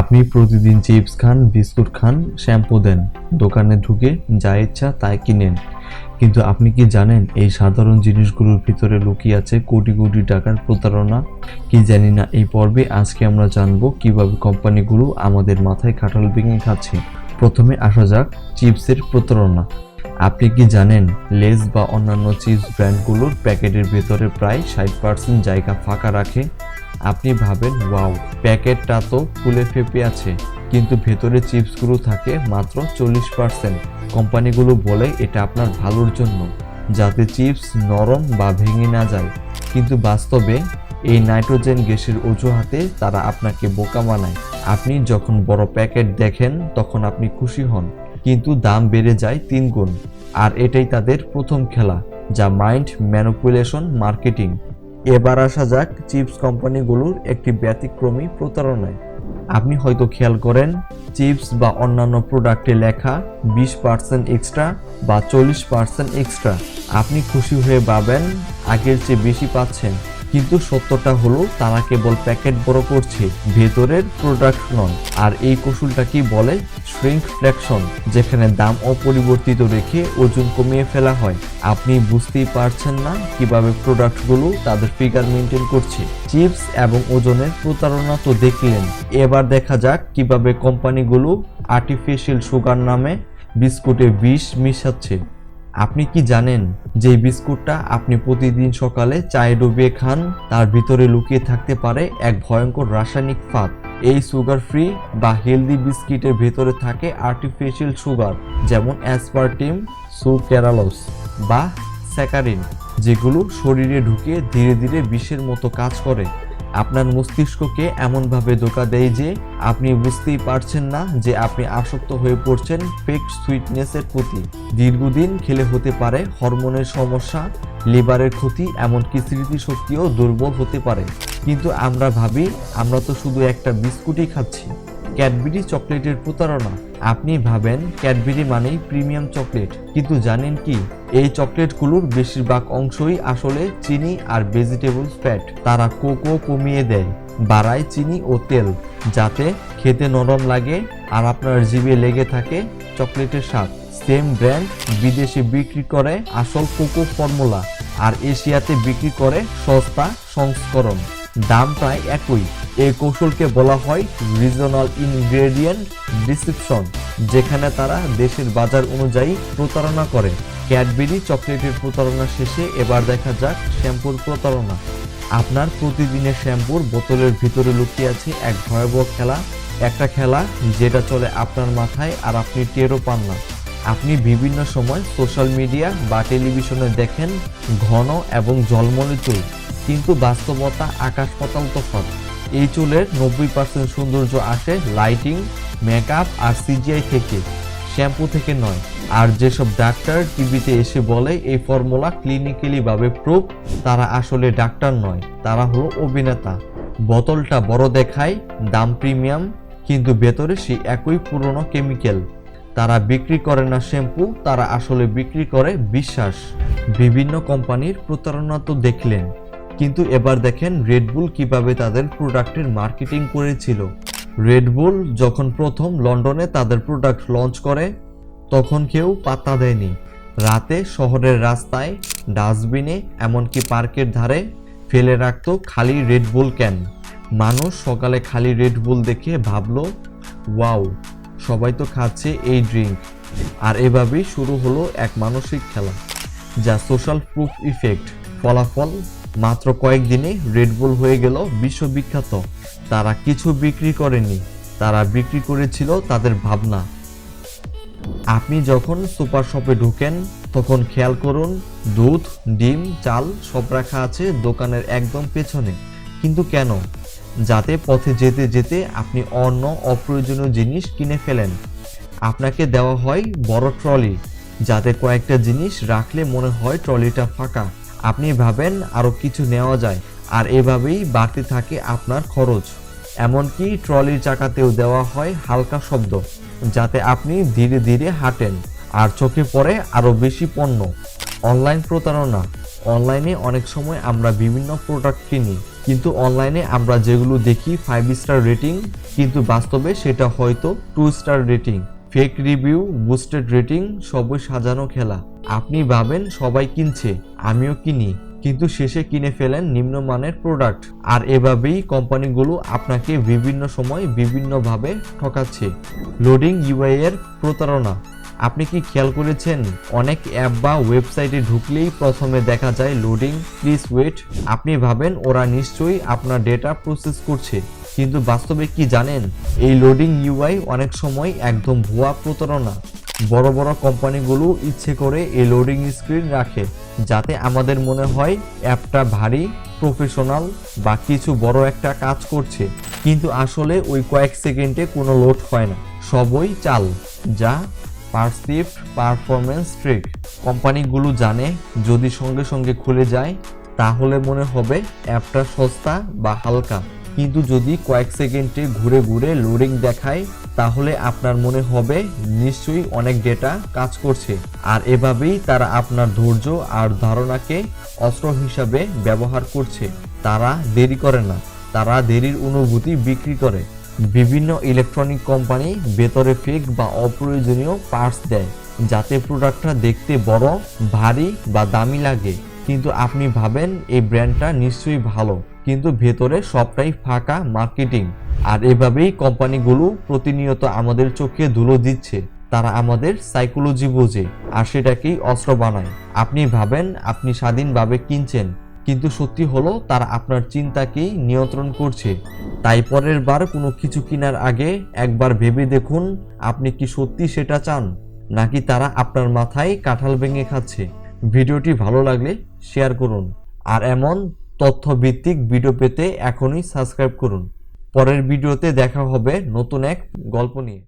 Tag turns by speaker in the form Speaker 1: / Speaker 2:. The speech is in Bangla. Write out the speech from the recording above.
Speaker 1: আপনি প্রতিদিন চিপস খান, বিস্কুট খান, শ্যাম্পু দেন। দোকানে ঢুকে যা ইচ্ছা তাই কিনেন। কিন্তু আপনি কি জানেন এই সাধারণ জিনিসগুলোর ভিতরে লুকিয়ে আছে কোটি কোটি টাকার প্রতারণা? কি জানি না, এই পর্বে আজকে আমরা জানব কীভাবে কোম্পানিগুলো আমাদের মাথায় খাটাল ভেঙে খাচ্ছে। প্রথমে আসা যাক চিপসের প্রতারণা। আপনি কি জানেন লেস বা অন্যান্য চিপস ব্র্যান্ডগুলোর প্যাকেটের ভেতরে প্রায় ষাট পার্সেন্ট জায়গা ফাঁকা রাখে? আপনি ভাবেন, ওয়াও, প্যাকেটটা তো ফুলে ফেপে আছে। কিন্তু ভেতরে চিপসগুলো থাকে মাত্র চল্লিশ পার্সেন্ট। কোম্পানিগুলো বলে এটা আপনার ভালোর জন্য, যাতে চিপস নরম বা ভেঙে না যায়। কিন্তু বাস্তবে এই নাইট্রোজেন গ্যাসের অজুহাতে তারা আপনাকে বোকা বানায়। আপনি যখন বড় প্যাকেট দেখেন, তখন আপনি খুশি হন। কিন্তু দাম বেড়ে যায় তিন গুণ। আর এটাই তাদের প্রথম খেলা, যা মাইন্ড ম্যানুপুলেশন মার্কেটিং। এবার আসা যাক চিপস কোম্পানিগুলোর একটি ব্যতিক্রমী প্রতারণায়। আপনি হয়তো খেয়াল করেন, চিপস বা অন্যান্য প্রোডাক্টে লেখা বিশ পার্সেন্ট এক্সট্রা বা চল্লিশ পার্সেন্ট এক্সট্রা। আপনি খুশি হয়ে ভাবেন, আগের চেয়ে বেশি পাচ্ছেন। কিন্তু সত্যটা হলো, তারা কেবল প্যাকেট বড় করছে, ভেতরের প্রোডাক্ট নয়। আর এই কৌশলটা কি বলে? শ্রিঙ্ক ফ্লেকশন যেখানে দাম অপরিবর্তিত রেখে ওজন কমিয়ে ফেলা হয়। আপনি বুঝতেই পারছেন না কীভাবে প্রোডাক্টগুলো তাদের ফিগার মেনটেন করছে। চিপস এবং ওজনের প্রতারণা তো দেখলেন। এবার দেখা যাক কীভাবে কোম্পানিগুলো আর্টিফিশিয়াল সুগার নামে বিস্কুটে বিষ মিশাচ্ছে। আপনি কি জানেন যে বিস্কুটটা আপনি প্রতিদিন সকালে চায়ে ডুবিয়ে খান? তার ভিতরে লুকিয়ে থাকতে পারে এক ভয়ঙ্কর রাসায়নিক ফাঁদ। এই সুগার ফ্রি বা হেলদি বিস্কিটের ভেতরে থাকে আর্টিফিশিয়াল সুগার যেমন অ্যাসপার্টিম সুক্যারালোস বা স্যাকারিন যেগুলো শরীরে ঢুকে ধীরে ধীরে বিষের মতো কাজ করে। আপনার মস্তিষ্ককে এমনভাবে ধোকা দেয় যে আপনি বুঝতেই পারছেন না যে আপনি আসক্ত হয়ে পড়ছেন ফেক সুইটনেসের প্রতি। দীর্ঘদিন খেলে হতে পারে হরমোনের সমস্যা, লিভারের ক্ষতি, এমনকি স্মৃতিশক্তিও দুর্বল হতে পারে। কিন্তু আমরা ভাবি, আমরা তো শুধু একটা বিস্কুটই খাচ্ছি। ক্যাডবেরি চকলেটের প্রতারণা। আপনি ভাবেন ক্যাডবেরি মানেই প্রিমিয়াম চকলেট, কিন্তু জানেন কি? এই চকলেটগুলোর বেশিরভাগ অংশই আসলে চিনি আর ভেজিটেবল ফ্যাট তারা কোকো কমিয়ে দেয়, বাড়ায় চিনি ও তেল, যাতে খেতে নরম লাগে আর আপনার জিভে লেগে থাকে চকলেটের স্বাদ। সেম ব্র্যান্ড বিদেশে বিক্রি করে আসল কোকো ফর্মুলা, আর এশিয়াতে বিক্রি করে সস্তা সংস্করণ। দাম প্রায় একই। এই কৌশলকে বলা হয় রিজনাল ইনগ্রেডিয়েন্ট ডিসক্রিপশন যেখানে তারা দেশের বাজার অনুযায়ী প্রতারণা করে। ক্যাডবেরি চকলেটের প্রতারণা শেষে এবার দেখা যাক শ্যাম্পুর প্রতারণা। আপনার প্রতিদিনের শ্যাম্পুর বোতলের ভিতরে লুকিয়ে আছে এক ভয়াবহ খেলা। একটা খেলা যেটা চলে আপনার মাথায় আর আপনি টেরও পান না। আপনি বিভিন্ন সময় সোশ্যাল মিডিয়া বা টেলিভিশনে দেখেন ঘন এবং জলমলে চুল। কিন্তু বাস্তবতা আকাশ পাতাল তফাৎ। এই চুলের নব্বই পার্সেন্ট সৌন্দর্য আসে লাইটিং মেকআপ আর সিজিআই থেকে শ্যাম্পু থেকে নয়। আর যেসব ডাক্তার টিভিতে এসে বলে এই ফর্মুলা ক্লিনিক্যালি ভাবে প্রুফ তারা আসলে ডাক্তার নয়, তারা হলো অভিনেতা। বোতলটা বড় দেখায়, দাম প্রিমিয়াম কিন্তু ভেতরে সেই একই পুরনো কেমিক্যাল তারা বিক্রি করে না শ্যাম্পু তারা আসলে বিক্রি করে বিশ্বাস। বিভিন্ন কোম্পানির প্রতারণা তো দেখলেন। কিন্তু এবার দেখেন রেডবুল কীভাবে তাদের প্রোডাক্টের মার্কেটিং করেছিল। রেডবুল যখন প্রথম লন্ডনে তাদের প্রোডাক্ট লঞ্চ করে, তখন কেউ পাত্তা দেয়নি। রাতে শহরের রাস্তায় ডাস্টবিনে, এমনকি পার্কের ধারে ফেলে রাখত খালি রেডবুল ক্যান মানুষ সকালে খালি রেডবুল দেখে ভাবল, ওয়াও, সবাই তো খাচ্ছে এই ড্রিঙ্ক আর এভাবেই শুরু হলো এক মানসিক খেলা, যা সোশ্যাল প্রুফ ইফেক্ট ফলাফল মাত্র কয়েকদিনে রেডবুল হয়ে গেল বিশ্ববিখ্যাত। তারা কিছু বিক্রি করেনি তারা বিক্রি করেছিল তাদের ভাবনা। আপনি যখন সুপার শপে ঢুকেন, তখন খেয়াল করুন, দুধ, ডিম, চাল সব রাখা আছে দোকানের একদম পেছনে। কিন্তু কেন? যাতে পথে যেতে যেতে আপনি অন্য অপ্রয়োজনীয় জিনিস কিনে ফেলেন। আপনাকে দেওয়া হয় বড় ট্রলি, যাতে কয়েকটা জিনিস রাখলে মনে হয় ট্রলিটা ফাঁকা। আপনি ভাবেন আরও কিছু নেওয়া যায়, আর এভাবেই বাড়তে থাকে আপনার খরচ। এমনকি ট্রলির চাকাতেও দেওয়া হয় হালকা শব্দ, যাতে আপনি ধীরে ধীরে হাঁটেন, আর চোখে পড়ে আরও বেশি পণ্য। অনলাইন প্রতারণা। অনলাইনে অনেক সময় আমরা বিভিন্ন প্রোডাক্ট কিনি, কিন্তু অনলাইনে আমরা যেগুলো দেখি ফাইভ স্টার রেটিং কিন্তু বাস্তবে সেটা হয়তো two star rating fake review boosted rating সবই সাজানো খেলা। আপনি ভাবেন সবাই কিনছে, আমিও কিনি, কিন্তু শেষে কিনে ফেলেন নিম্নমানের প্রোডাক্ট আর এভাবেই কোম্পানিগুলো আপনাকে বিভিন্ন সময় বিভিন্নভাবে ঠকাচ্ছে। লোডিং ইউআই এর প্রতারণা। আপনি কি খেয়াল করেছেন? অনেক অ্যাপ বা ওয়েবসাইটে ঢুকলেই প্রথমে দেখা যায় লোডিং প্লিজ ওয়েট আপনি ভাবেন ওরা নিশ্চয়ই আপনার ডেটা প্রসেস করছে। কিন্তু বাস্তবে কি জানেন? এই লোডিং ইউআই অনেক সময় একদম ভুয়া প্রতারণা। বড় বড় কোম্পানিগুলো ইচ্ছে করে এই লোডিং স্ক্রিন রাখে, যাতে আমাদের মনে হয় অ্যাপটা ভারী প্রফেশনাল বা কিছু বড় একটা কাজ করছে। কিন্তু আসলে ওই কয়েক সেকেন্ডে কোনো লোড হয় না। সবই চাল, যা পারসিভড পারফরমেন্স ট্রিক কোম্পানিগুলো জানে, যদি সঙ্গে সঙ্গে খুলে যায়, তাহলে মনে হবে অ্যাপটা সস্তা বা হালকা। কিন্তু যদি কয়েক সেকেন্ডে ঘুরে ঘুরে লোডিং দেখায়, তাহলে আপনার মনে হবে নিশ্চয়ই অনেক ডেটা কাজ করছে। আর এভাবেই তারা আপনার ধৈর্য আর ধারণাকে অস্ত্র হিসাবে ব্যবহার করছে। তারা দেরি করে না। তারা দেরির অনুভূতি বিক্রি করে। বিভিন্ন ইলেকট্রনিক কোম্পানি ভেতরে ফেক বা অপ্রয়োজনীয় পার্টস দেয়, যাতে প্রোডাক্টটা দেখতে বড়, ভারী বা দামি লাগে। কিন্তু আপনি ভাবেন এই ব্র্যান্ডটা নিশ্চয়ই ভালো। কিন্তু ভেতরে সবটাই ফাঁকা মার্কেটিং। আর এভাবেই কোম্পানিগুলো প্রতিনিয়ত আমাদের চোখে ধুলো দিচ্ছে। তারা আমাদের সাইকোলজি বোঝে আর সেটাকেই অস্ত্র বানায়। আপনি ভাবেন আপনি স্বাধীনভাবে কিনছেন, কিন্তু সত্যি হলো তারা আপনার চিন্তাকেই নিয়ন্ত্রণ করছে। তাই পরের বার কোনো কিছু কেনার আগে একবার ভেবে দেখুন আপনি কি সত্যি সেটা চান, নাকি তারা আপনার মাথায় কাঁঠাল ভেঙে খাচ্ছে। ভিডিওটি ভালো লাগলে শেয়ার করুন। আর এমন তথ্যভিত্তিক ভিডিও পেতে এখনই সাবস্ক্রাইব করুন। পরের ভিডিওতে দেখা হবে নতুন এক গল্প নিয়ে।